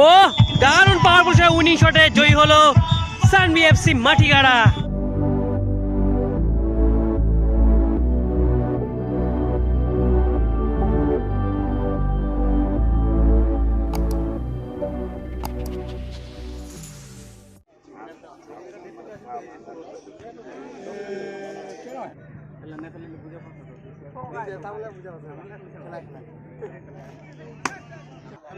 ও দারুণ powerful shot winning শটে জয়ী হলো সানবি এফসি মাটিগাড়া।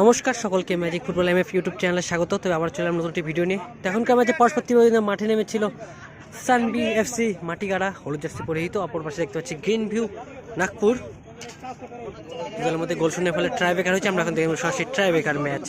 নমস্কার সকলকে ম্যাজিক ফুটবল এমএফ ইউটিউব চ্যানেলে স্বাগত। তবে আবার চলে নতুন একটি ভিডিও নিয়ে। তো এখনকার ম্যাচে পরস্পর প্রতিদিন মাঠে নেমেছিল সানবি এফসি মাটিগাড়া হলুদ জার্সি পরিহিত। অপর পাশে দেখতে পাচ্ছি গ্রিন ভিউ নাগপুর। দলের মধ্যে গোল শূন্য ফলে ট্রাই বেকার হয়েছে। আমরা এখন দেখব সরাসরি ট্রাই বেকার ম্যাচ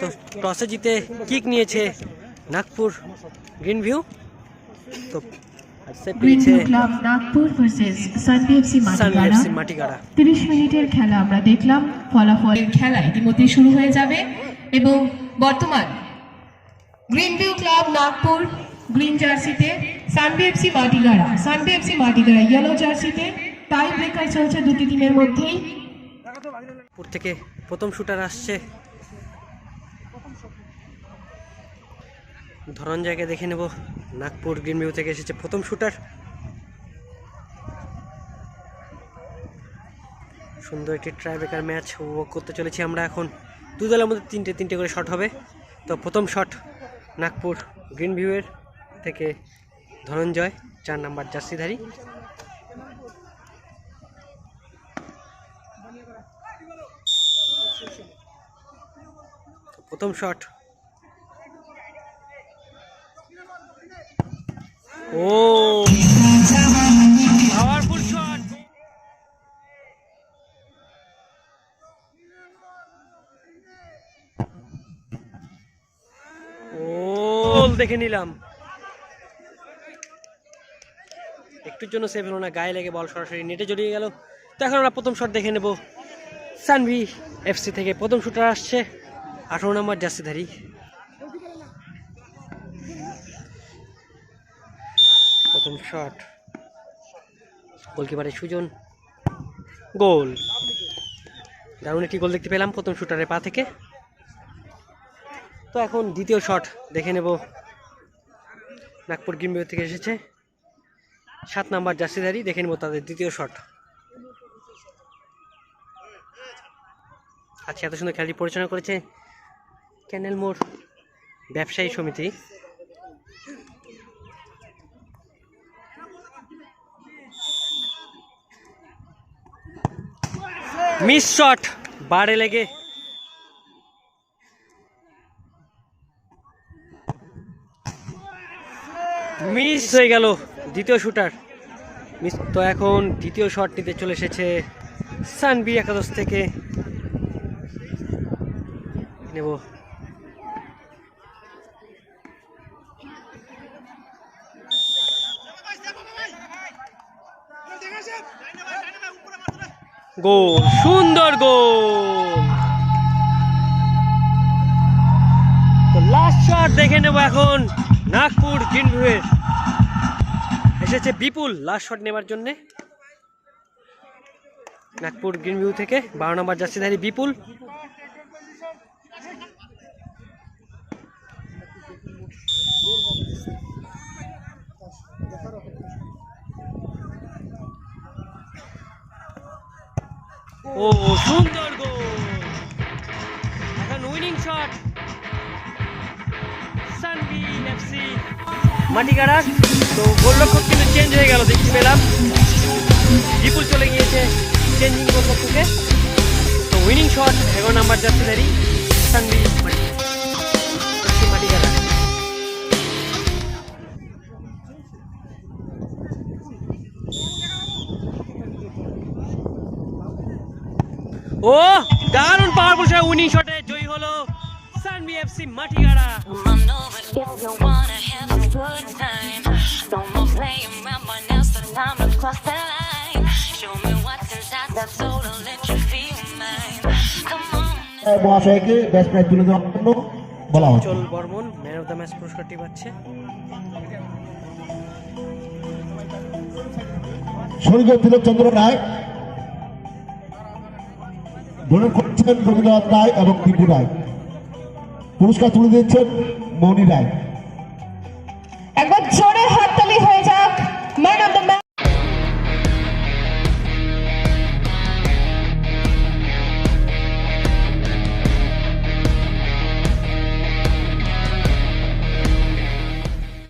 তো টসে জিতে কিক নিয়েছে নাগপুর গ্রিন ভিউ তো আজকে গ্রিন পেয়েছে ভিউ ক্লাব নাগপুর ভার্সেস সানবিএফসি মাটিগাড়া মাটিগাড়া তিরিশ মিনিটের খেলা আমরা দেখলাম ফলাফলের খেলা ইতিমধ্যে শুরু হয়ে যাবে। এবং বর্তমান গ্রিন ক্লাব নাগপুর গ্রিন জার্সিতে সানবিএফসি মাটিগাড়া সানবিএফসি মাটিগাড়া ইয়েলো জার্সিতে টাই ব্রেকার চলছে দুটি টিমের মধ্যেই। থেকে প্রথম শুটার আসছে ধনঞ্জয়কে দেখে নেব। নাগপুর গ্রিন ভিউ থেকে এসেছে প্রথম শুটার সুন্দর একটি ট্রাইবেকার ম্যাচ উপভোগ করতে চলেছি আমরা এখন। দু দলের মধ্যে তিনটে তিনটে করে শট হবে। তো প্রথম শট নাগপুর গ্রিন ভিউয়ের থেকে ধনঞ্জয়, চার নাম্বার জার্সিধারী। প্রথম শট ও। দেখে নিলাম। একটুর জন্য সেভ হলো না, গায়ে লেগে বল সরাসরি নেটে জড়িয়ে গেল। তো এখন আমরা প্রথম শট দেখে নেব। সানভি এফসি থেকে প্রথম শুটার আসছে। আঠারো নম্বর জার্সিধারী প্রথম শট গোলকিপারের সুজন। গোল দারুণ একটি গোল দেখতে পেলাম প্রথম শুটারের পা থেকে। তো এখন দ্বিতীয় শট দেখে নেব। নাগপুর গ্রিমবিউ থেকে এসেছে। সাত নাম্বার জার্সিধারী দেখে নেব তাদের দ্বিতীয় শট আচ্ছা এত সুন্দর খেলাটি পরিচালনা করেছে ক্যানেল মোড় ব্যবসায়ী সমিতি। মিস শট বাড়ে লেগে। মিস হয়ে গেল দ্বিতীয় শুটার মিস তো এখন দ্বিতীয় শট নিতে চলে এসেছে সানবি একাদশ থেকে। নেব। গোল, সুন্দর গোল। তো লাস্ট শট দেখে নেব এখন নাগপুর গ্রিনভিউয়ের এসেছে বিপুল লাস্ট শট নেবার জন্যে। নাগপুর গ্রিনভিউ থেকে বারো নম্বর জার্সিধারী বিপুল। ও সুন্দর গোল এখন উইনিং শট সানবিন এফসি মাটিগাড়া তো গোলরক্ষক কিন্তু চেঞ্জ হয়ে গেল, দেখতে পেলাম। বিপুল চলে গিয়েছে চেঞ্জিং গোলরক্ষকে তো উইনিং শট এগারো নাম্বার জার্সিধারী সানবি Matigara what's inside that soul and let you feel mine. Come on. মহাশয়কে ব্যাস প্রাইজ তুলে দেওয়ার জন্য বলা হচ্ছে চল Barman man of the match পুরস্কারটি পাচ্ছে স্বর্গীয় তিলকচন্দ্র রায় ডোনেট করছেন রবীন্দ্রনাথ রায় এবং দীপু রায়। পুরস্কার তুলে দিয়েছেন মৌনী রায়।